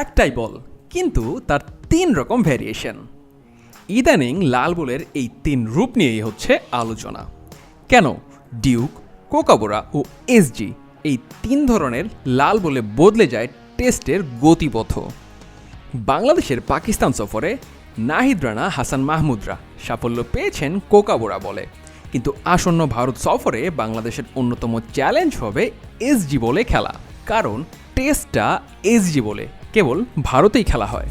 একটাই বল, কিন্তু তার তিন রকম ভ্যারিয়েশন ইদানিং লাল বলের এই তিন রূপ নিয়েই হচ্ছে আলোচনা। কেন? ডিউক কোকাবোরা ও এসজি এই তিন ধরনের লাল বলে বদলে যায় টেস্টের গতিপথ। বাংলাদেশের পাকিস্তান সফরে নাহিদ রানা, হাসান মাহমুদরা সাফল্য পেয়েছেন কোকাবোরা বলে। কিন্তু আসন্ন ভারত সফরে বাংলাদেশের অন্যতম চ্যালেঞ্জ হবে এসজি বলে খেলা। কারণ টেস্টটা এসজি বলে। কেবল ভারতেই খেলা হয়।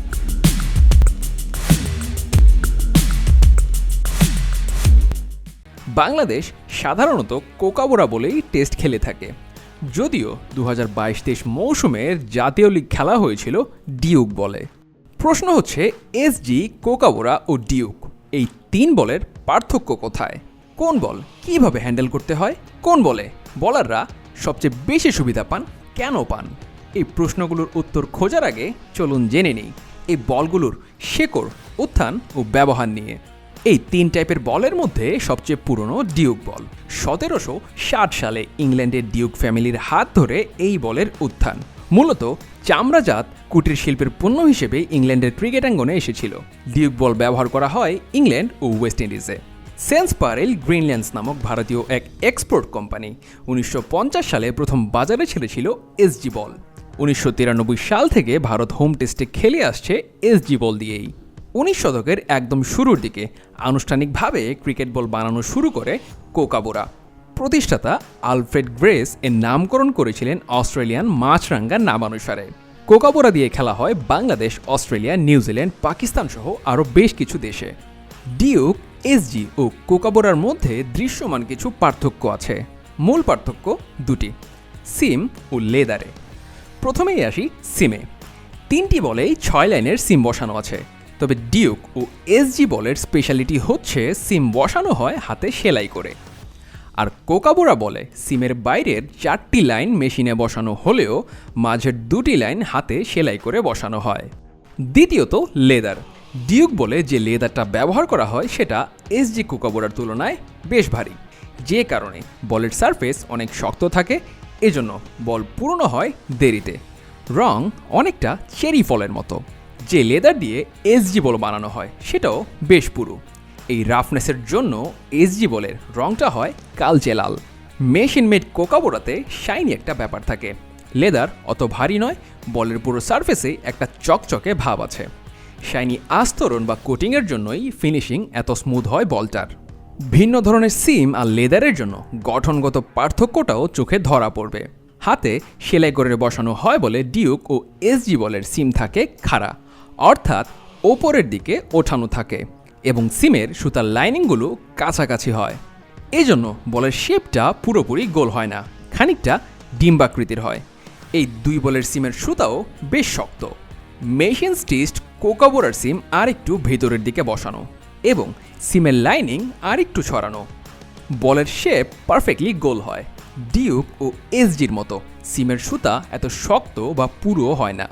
বাংলাদেশ সাধারণত কোকাবোরা বলেই টেস্ট খেলে থাকে। যদিও দু হাজার বাইশ তেইশ মৌসুমের জাতীয় লিগ খেলা হয়েছিল ডিউক বলে। প্রশ্ন হচ্ছে এসজি কোকাবোরা ও ডিউক এই তিন বলের পার্থক্য কোথায়? কোন বল কীভাবে হ্যান্ডেল করতে হয়? কোন বলে বলাররা সবচেয়ে বেশি সুবিধা পান, কেন পান? এই প্রশ্নগুলোর উত্তর খোঁজার আগে চলুন জেনে নিই, এই বলগুলোর শেকড়, উত্থান ও ব্যবহার নিয়ে। এই তিন টাইপের বলের মধ্যে সবচেয়ে পুরনো ডিউক বল। সতেরোশো ষাট সালে ইংল্যান্ডের ডিউক ফ্যামিলির হাত ধরে এই বলের উত্থান। মূলত চামড়াজাত কুটির শিল্পের পণ্য হিসেবে ইংল্যান্ডের ক্রিকেটাঙ্গনে এসেছিল। ডিউক বল ব্যবহার করা হয় ইংল্যান্ড ও ওয়েস্ট ইন্ডিজে। সেন্স পারেল গ্রিনল্যান্ডস নামক ভারতীয় এক এক্সপোর্ট কোম্পানি উনিশশো পঞ্চাশ সালে প্রথম বাজারে ছেড়েছিল এসজি বল। উনিশশো তিরানব্বই সাল থেকে ভারত হোম টেস্টে খেলে আসছে এসজি বল দিয়েই। উনিশ শতকের একদম শুরুর দিকে আনুষ্ঠানিকভাবে ক্রিকেট বল বানানো শুরু করে কোকাবোরা। প্রতিষ্ঠাতা আলফ্রেড গ্রেস এর নামকরণ করেছিলেন অস্ট্রেলিয়ান মাছরাঙ্গার নামানুসারে কোকাবোরা দিয়ে খেলা হয় বাংলাদেশ, অস্ট্রেলিয়া নিউজিল্যান্ড পাকিস্তান সহ আরও বেশ কিছু দেশে। ডিউক এসজি ও কোকাবোরার মধ্যে দৃশ্যমান কিছু পার্থক্য আছে। মূল পার্থক্য দুটি, সিম ও লেদারে। প্রথমেই আসি সিমে। তিনটি বলেই ছয় লাইনের সিম বসানো আছে। তবে ডিউক ও এসজি বলের স্পেশালিটি হচ্ছে সিম বসানো হয় হাতে সেলাই করে। আর কোকাবোরা বলে সিমের বাইরের চারটি লাইন মেশিনে বসানো হলেও মাঝের দুটি লাইন হাতে সেলাই করে বসানো হয়। দ্বিতীয়ত লেদার। ডিউক বলে যে লেদারটা ব্যবহার করা হয় সেটা এসজি কোকাবোরার তুলনায় বেশ ভারী। যে কারণে বলের সারফেস অনেক শক্ত থাকে এজন্য বল পুরনো হয় দেরিতে। রং অনেকটা চেরি ফলের মতো, যে লেদার দিয়ে এসজি বল বানানো হয়, সেটাও বেশ পুরু। এই রাফনেসের জন্য এসজি বলের রংটা হয় কালচে লাল। মেশিন মেড কোকাবোরাতে শাইনি একটা ব্যাপার থাকে। লেদার অত ভারী নয়, বলের পুরো সারফেসে একটা চকচকে ভাব আছে। শাইনি আস্তরণ বা কোটিংয়ের জন্যই ফিনিশিং এত স্মুথ হয় বলটার। ভিন্ন ধরনের সিম আর লেদারের জন্য গঠনগত পার্থক্যটাও চোখে ধরা পড়বে। হাতে সেলাই করে বসানো হয় বলে ডিউক ও এসজি বলের সিম থাকে খাড়া, অর্থাৎ ওপরের দিকে ওঠানো থাকে এবং সিমের সুতার লাইনিংগুলো কাছাকাছি হয়। এই জন্য বলের শেপটা পুরোপুরি গোল হয় না, খানিকটা ডিম্বাকৃতির হয়। এই দুই বলের সিমের সুতাও বেশ শক্ত। মেশিন স্টিচড কোকাবোরার সিম আর একটু ভেতরের দিকে বসানো এবং সিমের লাইনিং আর একটু ছড়ানো। বলের শেপ পারফেক্টলি গোল হয়, ডিউক ও এসজির মতো। সিমের সুতা এত শক্ত বা পুরো হয় না।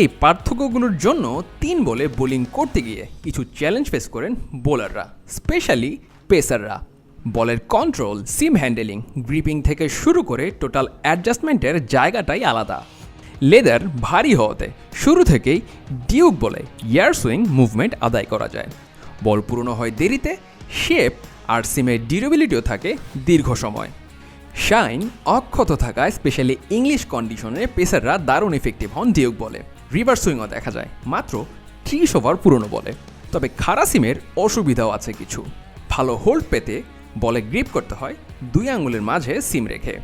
এই পার্থক্যগুলোর জন্য তিন বলে বোলিং করতে গিয়ে কিছু চ্যালেঞ্জ ফেস করেন বোলাররা, স্পেশালি পেসাররা। বলের কন্ট্রোল, সিম হ্যান্ডেলিং, গ্রিপিং থেকে শুরু করে টোটাল অ্যাডজাস্টমেন্টের জায়গাটাই আলাদা। লেদার ভারী হওয়াতে শুরু থেকেই ডিউক বলে ইয়ার সুইং মুভমেন্ট আদায় করা যায়। বল পুরনো হয় দেরিতে, শেপ আর সিমের ডিউরেবিলিটিও থাকে দীর্ঘ সময়। শাইন অক্ষত থাকায় স্পেশালি ইংলিশ কন্ডিশনে পেসাররা দারুণ ইফেক্টিভ হন ডিউক বলে। রিভার সুইংও দেখা যায়, মাত্র ত্রিশ ওভার পুরনো বলে। তবে খারা সিমের অসুবিধাও আছে কিছু। ভালো হোল্ড পেতে বলে গ্রিপ করতে হয় দুই আঙুলের মাঝে সিম রেখে।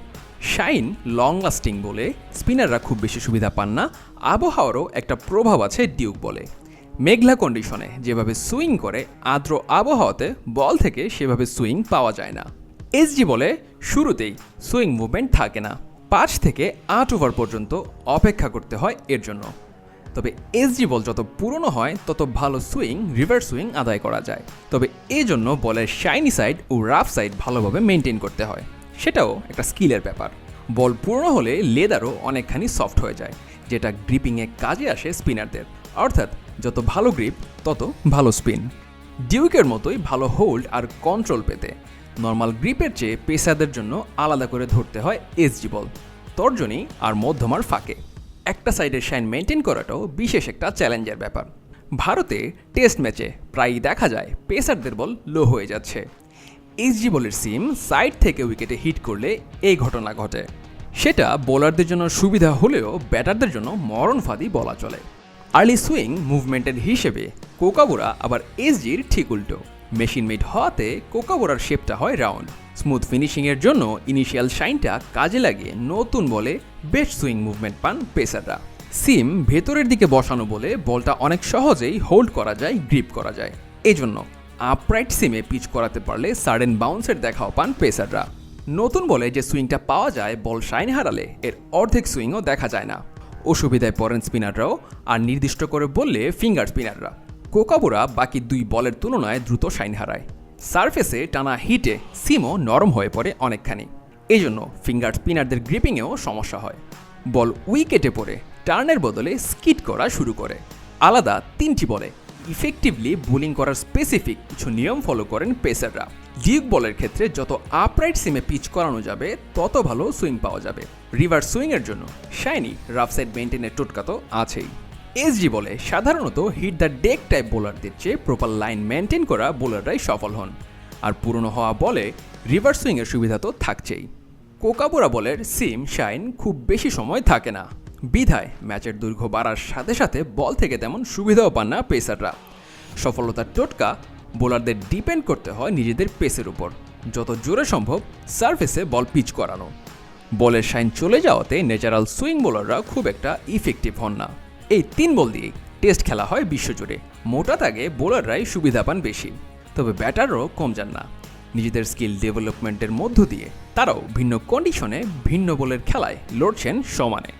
শাইন লং লাস্টিং বলে স্পিনাররা খুব বেশি সুবিধা পান না। আবহাওয়ারও একটা প্রভাব আছে ডিউক বলে। মেঘলা কন্ডিশনে যেভাবে সুইং করে, আর্দ্র আবহাওয়াতে বল থেকে সেভাবে সুইং পাওয়া যায় না। এসজি বলে শুরুতেই সুইং মুভমেন্ট থাকে না। পাঁচ থেকে আট ওভার পর্যন্ত অপেক্ষা করতে হয় এর জন্য। তবে এসজি বল যত পুরনো হয়, তত ভালো সুইং রিভার সুইং আদায় করা যায়। তবে এই জন্য বলের শাইনি সাইড ও রাফ সাইড ভালোভাবে মেনটেন করতে হয়। সেটাও একটা স্কিলের ব্যাপার। বল পুরনো হলে লেদারও অনেকখানি সফট হয়ে যায়, যেটা গ্রিপিংয়ে কাজে আসে স্পিনারদের অর্থাৎ যত ভালো গ্রিপ তত ভালো স্পিন ডিউকের মতোই ভালো হোল্ড আর কন্ট্রোল পেতে। নর্মাল গ্রিপের চেয়ে পেসারদের জন্য আলাদা করে ধরতে হয় এসজি বল তর্জনী আর মধ্যমার ফাঁকে। একটা সাইডের শাইন মেনটেন করাটাও বিশেষ একটা চ্যালেঞ্জের ব্যাপার। ভারতে টেস্ট ম্যাচে প্রায়ই দেখা যায় পেসারদের বল লো হয়ে যাচ্ছে। এইচজি বলের সিম সাইড থেকে উইকেটে হিট করলে এই ঘটনা ঘটে। সেটা বোলারদের জন্য সুবিধা হলেও ব্যাটারদের জন্য মরণ ফাঁদি বলা চলে। আর্লি সুইং মুভমেন্টের হিসেবে কোকাবোরা, আবার এসজির ঠিক উল্টো। মেশিন মেড হওয়াতে কোকাবোরার শেপটা হয় রাউন্ড। স্মুথ ফিনিশিংয়ের জন্য ইনিশিয়াল শাইনটা কাজে লাগিয়ে নতুন বলে বেস্ট সুইং মুভমেন্ট পান পেসাররা। সিম ভেতরের দিকে বসানো বলে বলটা অনেক সহজেই হোল্ড করা যায়, গ্রিপ করা যায়। এজন্য আপরাইট সিমে পিচ করাতে পারলে সাডেন বাউন্সের দেখাও পান পেসাররা। নতুন বলে যে সুইংটা পাওয়া যায়, বল শাইন হারালে এর অর্ধেক সুইংও দেখা যায় না। অসুবিধায় পড়েন স্পিনাররাও আর নির্দিষ্ট করে বললে ফিঙ্গার স্পিনাররা। কোকাবুরা বাকি দুই বলের তুলনায় দ্রুত সাইন হারায়। সারফেসে টানা হিটে সিমও নরম হয়ে পড়ে অনেকখানি। এই জন্য ফিঙ্গার স্পিনারদের গ্রিপিংয়েও সমস্যা হয়। বল উইকেটে পড়ে, টার্নের বদলে স্কিট করা শুরু করে। আলাদা তিনটি বলে ইফেক্টিভলি বোলিং করার স্পেসিফিক কিছু নিয়ম ফলো করেন পেসাররা ডিউক বলের ক্ষেত্রে যত আপরাইট সিমে পিচ করানো যাবে, তত ভালো সুইং পাওয়া যাবে। রিভার্স সুইংয়ের জন্য শাইনি রাফ সাইড মেনটেনের টোটকা তো আছেই। এসজি বলে সাধারণত হিট দ্য ডেক টাইপ বোলারদের চেয়ে প্রপার লাইন মেনটেন করা বোলাররাই সফল হন। আর পুরনো হওয়া বলে রিভার্স সুইংয়ের সুবিধা তো থাকছেই। কোকাবোরা বলের সিম শাইন খুব বেশি সময় থাকে না। বিধায় ম্যাচের দৈর্ঘ্য বাড়ার সাথে সাথে বল থেকে তেমন সুবিধাও পান না পেসাররা। সফলতার টোটকা, বোলারদের ডিপেন্ড করতে হয় নিজেদের পেসের উপর। যত জোরে সম্ভব সার্ফেসে বল পিচ করানো। বলের সাইন চলে যাওয়াতে ন্যাচারাল সুইং বোলাররা খুব একটা ইফেক্টিভ হন না। এই তিন বল দিয়েই টেস্ট খেলা হয় বিশ্বজুড়ে। মোটা তাগে বোলাররাই সুবিধা পান বেশি। তবে ব্যাটারও কম যান না। নিজেদের স্কিল ডেভেলপমেন্টের মধ্য দিয়ে তারাও ভিন্ন কন্ডিশনে ভিন্ন বলের খেলায় লড়ছেন সমানে।